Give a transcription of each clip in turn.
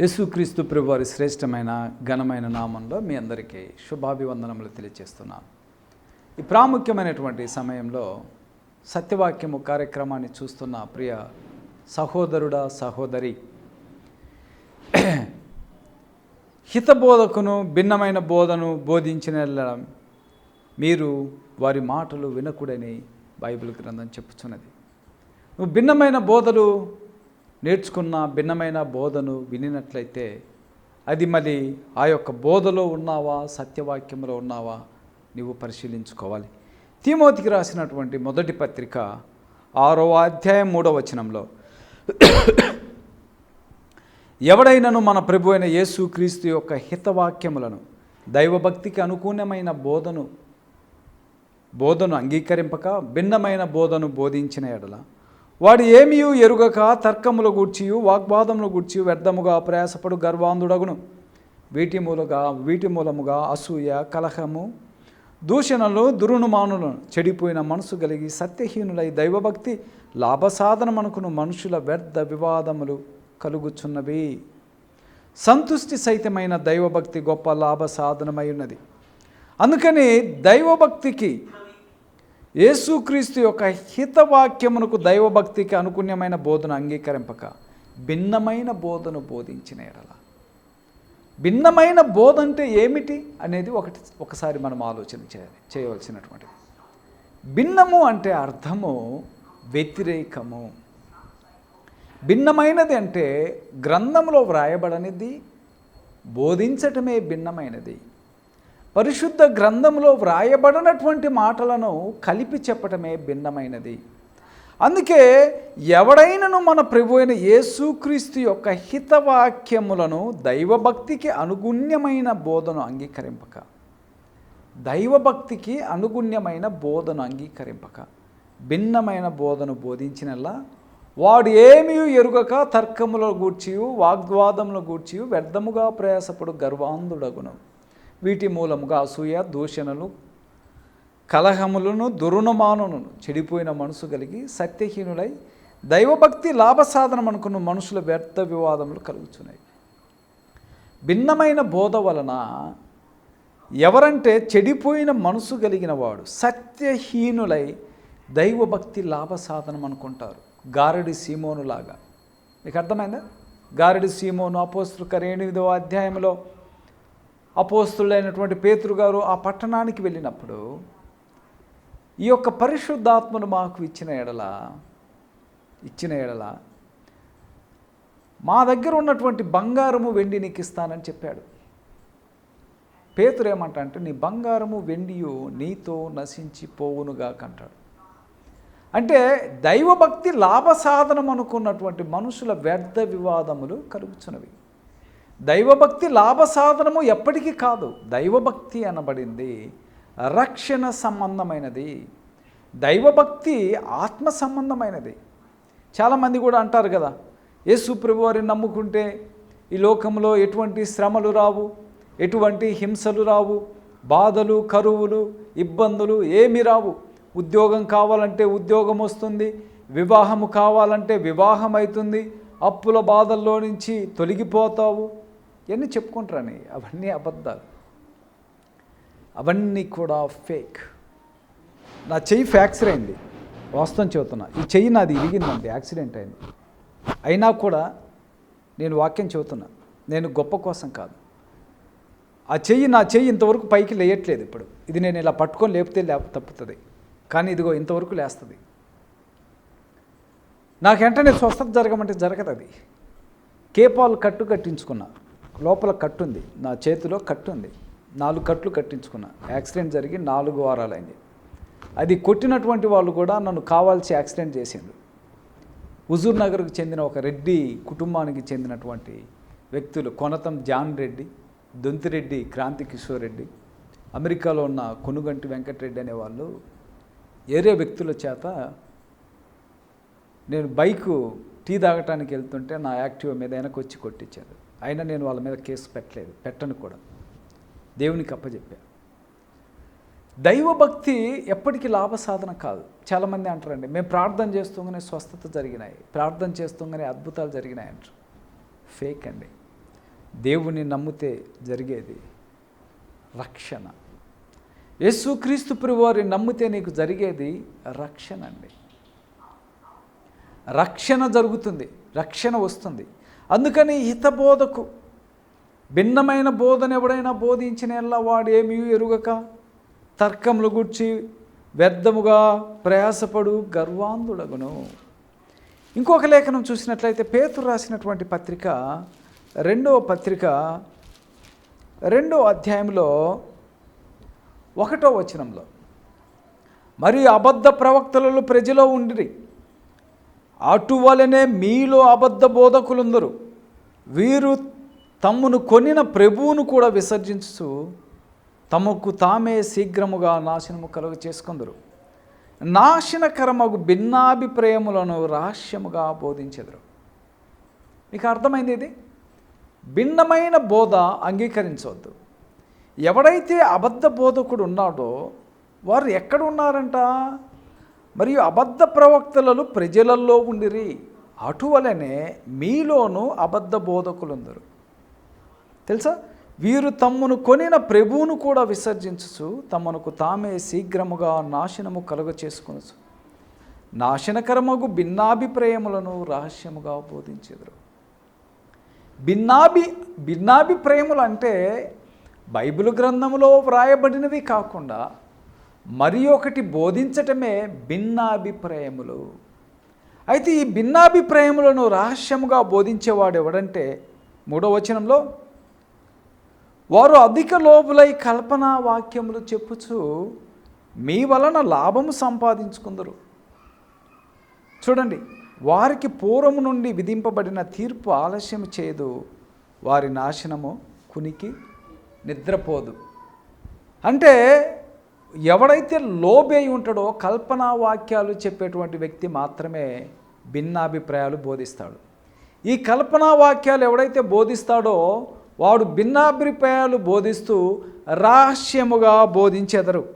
యేసుక్రీస్తు ప్రభువారి శ్రేష్టమైన ఘనమైన నామంలో మీ అందరికీ శుభాభివందనములు తెలియజేస్తున్నాను. ఈ ప్రాముఖ్యమైనటువంటి సమయంలో సత్యవాక్యము కార్యక్రమాన్ని చూస్తున్న ప్రియ సహోదరుడా సహోదరి. హితబోధకును భిన్నమైన బోధను బోధించిన మీరు వారి మాటలు వినకూడని బైబిల్ గ్రంథం చెప్పుచున్నది. నువ్వు భిన్నమైన బోధలు నేర్చుకున్న భిన్నమైన బోధను వినినట్లయితే అది మరి ఆ యొక్క బోధలో ఉన్నావా సత్యవాక్యంలో ఉన్నావా నీవు పరిశీలించుకోవాలి. తీమోతికి రాసినటువంటి మొదటి పత్రిక ఆరో అధ్యాయం మూడవ వచనంలో ఎవడైనను మన ప్రభు అయిన యేసు క్రీస్తు యొక్క హితవాక్యములను దైవభక్తికి అనుకూలమైన బోధను బోధను అంగీకరింపక భిన్నమైన బోధను బోధించిన ఎడల వాడు ఏమీ ఎరుగక తర్కముల గూర్చియు వాగ్వాదములు గూర్చి వ్యర్థముగా ప్రయాసపడు గర్వాంధుడగును. వీటి మూలగా వీటి మూలముగా అసూయ కలహము దూషణలు దురునుమానులను చెడిపోయిన మనసు కలిగి సత్యహీనులై దైవభక్తి లాభసాధనమనుకును మనుషుల వ్యర్థ వివాదములు కలుగుచున్నవి. సంతుష్టి సహితమైన దైవభక్తి గొప్ప లాభ సాధనమై ఉన్నది. అందుకని దైవభక్తికి యేసుక్రీస్తు యొక్క హితవాక్యమునకు దైవభక్తికి అనుకుణ్యమైన బోధన అంగీకరింపక భిన్నమైన బోధను బోధించిన ఎడల. భిన్నమైన బోధ అంటే ఏమిటి అనేది ఒకటి ఒకసారి మనం ఆలోచన చేయాలి చేయవలసినటువంటిది. భిన్నము అంటే అర్థము వ్యతిరేకము. భిన్నమైనది అంటే గ్రంథంలో వ్రాయబడనిది బోధించటమే భిన్నమైనది. పరిశుద్ధ గ్రంథంలో వ్రాయబడినటువంటి మాటలను కలిపి చెప్పటమే భిన్నమైనది. అందుకే ఎవడైనను మన ప్రభు అయిన యేసుక్రీస్తు యొక్క హితవాక్యములను దైవభక్తికి అనుగుణ్యమైన బోధను అంగీకరింపక. దైవభక్తికి అనుగుణ్యమైన బోధను అంగీకరింపక. భిన్నమైన బోధను బోధించినలా వాడు ఏమీ ఎరుగక తర్కముల గూర్చియు వాగ్వాదముల గూర్చియు వ్యర్థముగా ప్రయాసపడు గర్వాంధుడగును. వీటి మూలముగా అసూయ దూషణలు కలహములను దురుణమానును చెడిపోయిన మనసు కలిగి సత్యహీనులై దైవభక్తి లాభసాధనం అనుకున్న మనుషుల వ్యర్థ వివాదములు కలుగుతున్నాయి భిన్నమైన బోధ వలన ఎవరంటే చెడిపోయిన మనసు కలిగిన వాడు సత్యహీనులై దైవభక్తి లాభసాధనం అనుకుంటారు. గారడి సీమోనులాగా. మీకు అర్థమైందా? గారడి సీమోను అపోస్తుల ఎనిమిదవ అధ్యాయంలో అపోస్తులైనటువంటి పేతురు గారు ఆ పట్టణానికి వెళ్ళినప్పుడు ఈ యొక్క పరిశుద్ధాత్మను మాకు ఇచ్చిన ఎడల ఇచ్చిన ఎడల మా దగ్గర ఉన్నటువంటి బంగారము వెండి నీకు ఇస్తానని చెప్పాడు. పేతురు ఏమంటా అంటే నీ బంగారము వెండియు నీతో నశించి పోవునుగా కంటాడు అంటే దైవభక్తి లాభసాధనం అనుకున్నటువంటి మనుషుల వ్యర్థ వివాదములు కలుగుచున్నవి. దైవభక్తి లాభ సాధనము ఎప్పటికీ కాదు. దైవభక్తి అనబడింది రక్షణ సంబంధమైనది. దైవభక్తి ఆత్మ సంబంధమైనది. చాలామంది కూడా అంటారు కదా యేసు ప్రభు వారిని నమ్ముకుంటే ఈ లోకంలో ఎటువంటి శ్రమలు రావు ఎటువంటి హింసలు రావు బాధలు కరువులు ఇబ్బందులు ఏమి రావు. ఉద్యోగం కావాలంటే ఉద్యోగం వస్తుంది వివాహము కావాలంటే వివాహం అవుతుంది అప్పుల బాధల్లో నుంచి తొలగిపోతావు. ఇవన్నీ చెప్పుకుంటారని అవన్నీ అబద్ధాలు. అవన్నీ కూడా ఫేక్ నా చెయ్యి ఫ్రాక్చర్ అయింది వాస్తవం చెబుతున్నా. ఈ చెయ్యి నాది ఇరిగిందండి. యాక్సిడెంట్ అయింది. అయినా కూడా నేను వాక్యం చెబుతున్నా. నేను గొప్ప కోసం కాదు. ఆ చెయ్యి నా చెయ్యి ఇంతవరకు పైకి లేయట్లేదు ఇప్పుడు. ఇది నేను ఇలా పట్టుకొని లేపితే లేప తప్పుతుంది. కానీ ఇదిగో ఇంతవరకు లేస్తుంది. నాకు వెంటనే స్వస్థత జరగమంటే జరగదు అది కేపాలు కట్టు కట్టించుకున్నా లోపల కట్టుంది. నా చేతిలో కట్టు ఉంది నాలుగు కట్లు కట్టించుకున్నా. యాక్సిడెంట్ జరిగి నాలుగు వారాలైంది. అది కొట్టినటువంటి వాళ్ళు కూడా నన్ను కావాల్సి యాక్సిడెంట్ చేసిండు హుజూర్ నగర్కు చెందిన ఒక రెడ్డి కుటుంబానికి చెందినటువంటి వ్యక్తులు కొనతం జాన్ రెడ్డి దొంతిరెడ్డి క్రాంతి కిషోర్ రెడ్డి అమెరికాలో ఉన్న కొనుగంటి వెంకటరెడ్డి అనేవాళ్ళు ఏరే వ్యక్తుల చేత నేను బైకు టీ తాగటానికి వెళ్తుంటే నా యాక్టివ్ మీద వెనకొచ్చి కొట్టించారు. అయినా నేను వాళ్ళ మీద కేసు పెట్టలేదు పెట్టను కూడా. దేవునికి అప్పచెప్పా దైవభక్తి ఎప్పటికీ లాభ సాధన కాదు. చాలామంది అంటారండి మేము ప్రార్థన చేస్తుంగానే స్వస్థత జరిగినాయి ప్రార్థన చేస్తుంగానే అద్భుతాలు జరిగినాయి అంటారు. ఫేక్ అండి. దేవుని నమ్మితే జరిగేది రక్షణ. యేసుక్రీస్తు వారి నమ్మితే నీకు జరిగేది రక్షణ అండి. రక్షణ జరుగుతుంది రక్షణ వస్తుంది. అందుకని హితబోధకు భిన్నమైన బోధన ఎవడైనా బోధించిన ఎల్లా వాడు ఏమీ ఎరుగక తర్కములు గుర్చి వ్యర్థముగా ప్రయాసపడు గర్వాంధుడగును. ఇంకొక లేఖనం చూసినట్లయితే పేతురు రాసినటువంటి పత్రిక రెండవ పత్రిక రెండో అధ్యాయంలో ఒకటో వచనంలో మరి అబద్ధ ప్రవక్తలలో ప్రజలో ఉండిరి. అటువలనే మీలో అబద్ధ బోధకులుందరు. వీరు తమ్మును కొనిన ప్రభువును కూడా విసర్జించు తమకు తామే శీఘ్రముగా నాశనము కలుగ చేసుకుందరు నాశనకరమగు భిన్నాభిప్రాయములను రహస్యముగా బోధించెదరు. మీకు అర్థమైంది ఇది? భిన్నమైన బోధ అంగీకరించవద్దు ఎవడైతే అబద్ధ బోధకుడు ఉన్నాడో వారు ఎక్కడ ఉన్నారంట? మరియు అబద్ధ ప్రవక్తలలో ప్రజలలో ఉండిరి. అటువలనే మీలోనూ అబద్ధ బోధకులుందరు. తెలుసా? వీరు తమ్మును కొనిన ప్రభువును కూడా విసర్జించుచు తమకు తామే శీఘ్రముగా నాశనము కలుగ చేసుకొనచ్చు నాశనకరమగు భిన్నాభిప్రాయములను రహస్యముగా బోధించెదరు. భిన్నాభి భిన్నాభిప్రాయములు అంటే బైబిల్ గ్రంథములో వ్రాయబడినవి కాకుండా మరి ఒకటి బోధించటమే భిన్నాభిప్రాయములు. అయితే ఈ భిన్నాభిప్రాయములను రహస్యముగా బోధించేవాడు ఎవడంటే మూడో వచనంలో వారు అధిక లోపులై కల్పనా వాక్యములు చెప్పుచు మీ వలన లాభము సంపాదించుకుందరు. చూడండి వారికి పూర్వము నుండి విధింపబడిన తీర్పు ఆలస్యం చేయదు వారి నాశనము కునికి నిద్రపోదు. అంటే ఎవడైతే లోబే ఉంటాడో కల్పనా వాక్యాలు చెప్పేటువంటి వ్యక్తి మాత్రమే భిన్నాభిప్రాయాలు బోధిస్తాడు. ఈ కల్పనా వాక్యాలు ఎవడైతే బోధిస్తాడో వాడు భిన్నాభిప్రాయాలు బోధిస్తూ రహస్యముగా బోధించెదరు.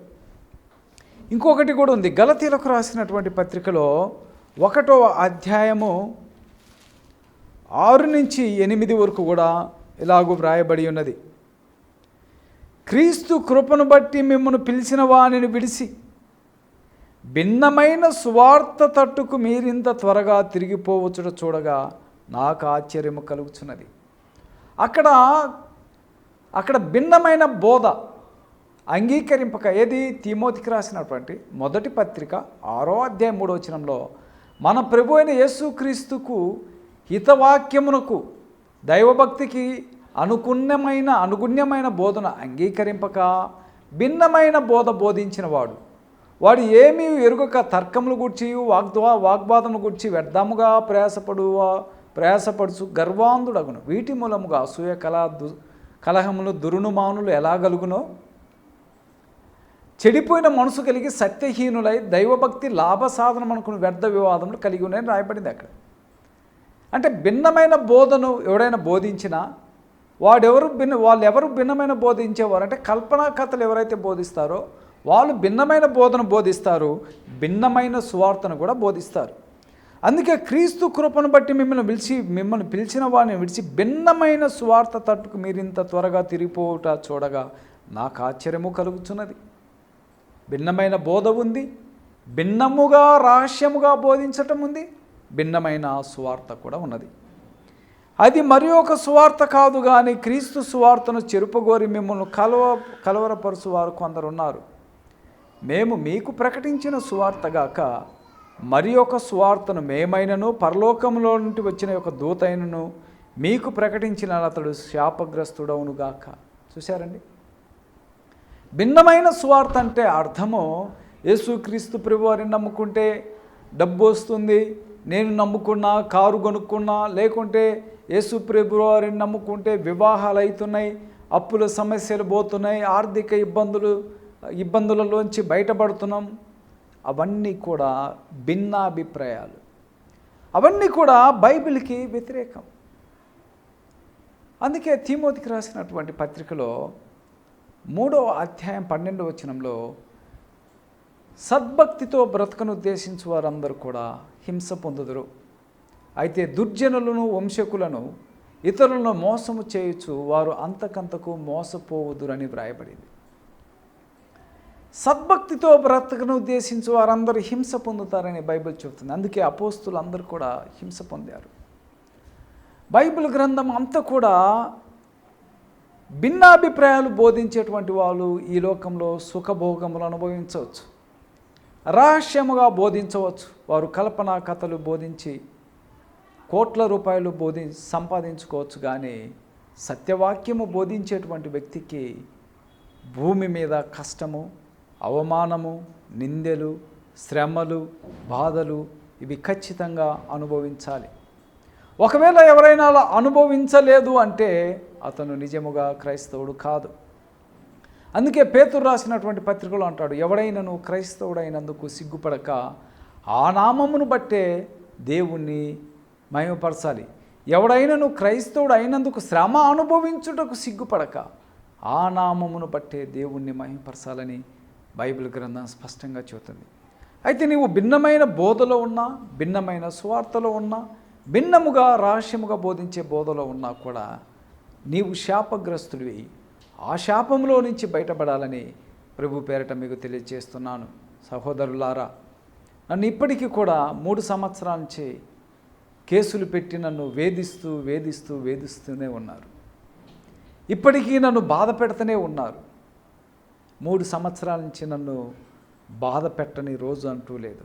ఇంకొకటి కూడా ఉంది. గలతీలకు రాసినటువంటి పత్రికలో ఒకటో అధ్యాయము ఆరు నుంచి ఎనిమిది వరకు కూడా ఇలాగూ వ్రాయబడి ఉన్నది. క్రీస్తు కృపను బట్టి మిమ్మల్ని పిలిచిన వానిని విడిసి భిన్నమైన సువార్త తట్టుకు మీరింత త్వరగా తిరిగిపోవచ్చుట చూడగా నాకు ఆశ్చర్యము కలుగుచున్నది. అక్కడ అక్కడ భిన్నమైన బోధ అంగీకరింపక ఏది? తిమోతికి రాసినటువంటి మొదటి పత్రిక ఆరో అధ్యాయం మూడో వచనంలో మన ప్రభు అయిన యేసుక్రీస్తుకు హితవాక్యమునకు దైవభక్తికి అనుకుణ్యమైన అనుగుణ్యమైన బోధన అంగీకరింపక భిన్నమైన బోధ బోధించిన వాడు వాడు ఏమీ ఎరుగక తర్కములు గుర్చి వాగ్ద్వా వాగ్వాదములు గుర్చి వ్యర్థముగా ప్రయాసపడు ప్రయాసపడుచు గర్వాంధుడగును. వీటి మూలముగా అసూయ కళ దు కలహములు దురునుమానులు ఎలాగలుగునో చెడిపోయిన మనసు కలిగి సత్యహీనులై దైవభక్తి లాభ సాధనం అనుకుని వ్యర్థ వివాదములు కలిగి ఉన్నాయని రాయబడింది అక్కడ. అంటే భిన్నమైన బోధను ఎవడైనా బోధించినా వాడెవరు భిన్న వాళ్ళు ఎవరు భిన్నమైన బోధించేవారు? అంటే కల్పనా కథలు ఎవరైతే బోధిస్తారో వాళ్ళు భిన్నమైన బోధన బోధిస్తారు భిన్నమైన సువార్తను కూడా బోధిస్తారు. అందుకే క్రీస్తు కృపను బట్టి మిమ్మల్ని పిలిచి మిమ్మల్ని పిలిచిన వారిని విడిచి భిన్నమైన సువార్త తట్టుకు మీరు ఇంత త్వరగా తిరిగిపోవుట చూడగా నాకు ఆశ్చర్యము కలుగుతున్నది భిన్నమైన బోధ ఉంది భిన్నముగా రహస్యముగా బోధించటం ఉంది భిన్నమైన సువార్త కూడా ఉన్నది. అది మరి ఒక సువార్త కాదు కానీ క్రీస్తు సువార్తను చెరుపగోరి మిమ్మల్ని కలవ కలవరపరుచు వారు కొందరు ఉన్నారు. మేము మీకు ప్రకటించిన సువార్తగాక మరి ఒక సువార్తను మేమైనను పరలోకంలో నుండి వచ్చిన ఒక దూతైనను మీకు ప్రకటించిన అతడు శాపగ్రస్తుడవునుగాక చూశారండి? భిన్నమైన సువార్త అంటే అర్థము యేసుక్రీస్తు ప్రభువారిని నమ్ముకుంటే డబ్బు వస్తుంది నేను నమ్ముకున్నా కారు కొనుక్కున్నా లేకుంటే యేసు ప్రభువారిని నమ్ముకుంటే వివాహాలు అవుతున్నాయి అప్పుల సమస్యలు పోతున్నాయి ఆర్థిక ఇబ్బందులు ఇబ్బందులలోంచి బయటపడుతున్నాం. అవన్నీ కూడా భిన్నాభిప్రాయాలు. అవన్నీ కూడా బైబిల్కి వ్యతిరేకం. అందుకే తీమోతికి రాసినటువంటి పత్రికలో మూడో అధ్యాయం పన్నెండో వచనంలో సద్భక్తితో బ్రతకను ఉద్దేశించు వారందరూ కూడా హింస పొందుదురు. అయితే దుర్జనులను వంశకులను ఇతరులను మోసము చేయొచ్చు వారు అంతకంతకు మోసపోవుదురని వ్రాయబడింది. సద్భక్తితో బ్రతకను ఉద్దేశించి వారందరూ హింస పొందుతారని బైబిల్ చెబుతుంది. అందుకే అపోస్తులు అందరూ కూడా హింస పొందారు. బైబిల్ గ్రంథం అంతా కూడా భిన్నాభిప్రాయాలు బోధించేటువంటి వాళ్ళు ఈ లోకంలో సుఖభోగములు అనుభవించవచ్చు. రహస్యముగా బోధించవచ్చు. వారు కల్పన కథలు బోధించి కోట్ల రూపాయలు బోధి సంపాదించుకోవచ్చు. కానీ సత్యవాక్యము బోధించేటువంటి వ్యక్తికి భూమి మీద కష్టము అవమానము నిందెలు శ్రమలు బాధలు ఇవి ఖచ్చితంగా అనుభవించాలి. ఒకవేళ ఎవరైనా అలా అనుభవించలేదు అంటే అతను నిజముగా క్రైస్తవుడు కాదు. అందుకే పేతురు రాసినటువంటి పత్రికలో అంటాడు ఎవడైనను క్రైస్తవుడైనందుకు సిగ్గుపడక ఆ నామమును బట్టే దేవుణ్ణి మయమపరచాలి ఎవడైనను క్రైస్తవుడు అయినందుకు శ్రమ అనుభవించుటకు సిగ్గుపడక ఆ నామమును బట్టే దేవుణ్ణి మహిమపరచాలని బైబిల్ గ్రంథం స్పష్టంగా చెబుతుంది. అయితే నీవు భిన్నమైన బోధలో ఉన్నా భిన్నమైన సువార్తలో ఉన్నా భిన్నముగా రహస్యముగా బోధించే బోధలో ఉన్నా కూడా నీవు శాపగ్రస్తుడివి. ఆ శాపంలో నుంచి బయటపడాలని ప్రభు పేరట మీకు తెలియజేస్తున్నాను. సహోదరులారా నన్ను ఇప్పటికీ కూడా మూడు సంవత్సరాల నుంచి కేసులు పెట్టి నన్ను వేధిస్తూ వేధిస్తూ వేధిస్తూనే ఉన్నారు. ఇప్పటికీ నన్ను బాధ పెడుతూనే ఉన్నారు. మూడు సంవత్సరాల నుంచి నన్ను బాధ పెట్టని రోజు అంటూ లేదు.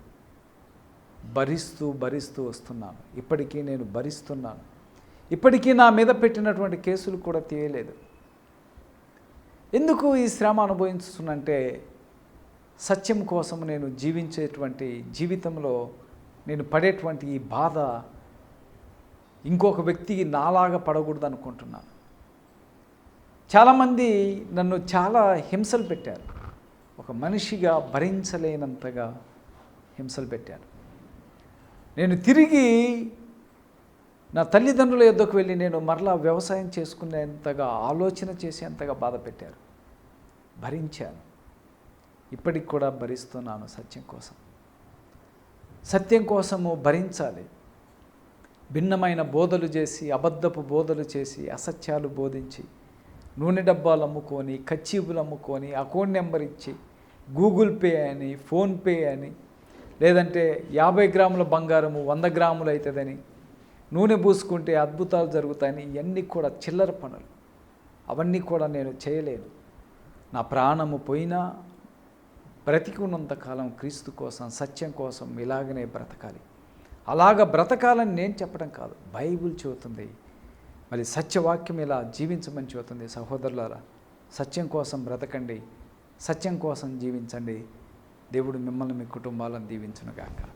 భరిస్తూ భరిస్తూ వస్తున్నాను. ఇప్పటికీ నేను భరిస్తున్నాను. ఇప్పటికీ నా మీద పెట్టినటువంటి కేసులు కూడా తీయలేదు. ఎందుకు ఈ శ్రమ అనుభవించుతున్నంటే సత్యం కోసం నేను జీవించేటువంటి జీవితంలో నేను పడేటువంటి ఈ బాధ ఇంకొక వ్యక్తికి నాలాగా పడకూడదు అనుకుంటున్నాను చాలామంది నన్ను చాలా హింసలు పెట్టారు. ఒక మనిషిగా భరించలేనంతగా హింసలు పెట్టారు. నేను తిరిగి నా తల్లిదండ్రుల యొద్దకు వెళ్ళి నేను మరలా వ్యవసాయం చేసుకునేంతగా ఆలోచన చేసేంతగా బాధ పెట్టారు. భరించాను. ఇప్పటికి కూడా భరిస్తున్నాను సత్యం కోసం. సత్యం కోసము భరించాలి. భిన్నమైన బోధలు చేసి అబద్ధపు బోధలు చేసి అసత్యాలు బోధించి నూనె డబ్బాలు అమ్ముకొని కచ్చీపులు అమ్ముకొని అకౌంట్ నెంబర్ ఇచ్చి గూగుల్ పే అని ఫోన్పే అని లేదంటే యాభై గ్రాముల బంగారము వంద గ్రాములు అవుతుందని నూనె పూసుకుంటే అద్భుతాలు జరుగుతాయని ఇవన్నీ కూడా చిల్లర పనులు. అవన్నీ కూడా నేను చేయలేను నా ప్రాణము పోయినా బ్రతికున్నంతకాలం క్రీస్తు కోసం సత్యం కోసం ఇలాగనే బ్రతకాలి. అలాగ బ్రతకాలని నేను చెప్పడం కాదు. బైబిల్ చెబుతుంది. మరి సత్యవాక్యం ఇలా జీవించమని చెబుతుంది. సహోదరులారా సత్యం కోసం బ్రతకండి. సత్యం కోసం జీవించండి. దేవుడు మిమ్మల్ని మీ కుటుంబాలను దీవించునుగాక.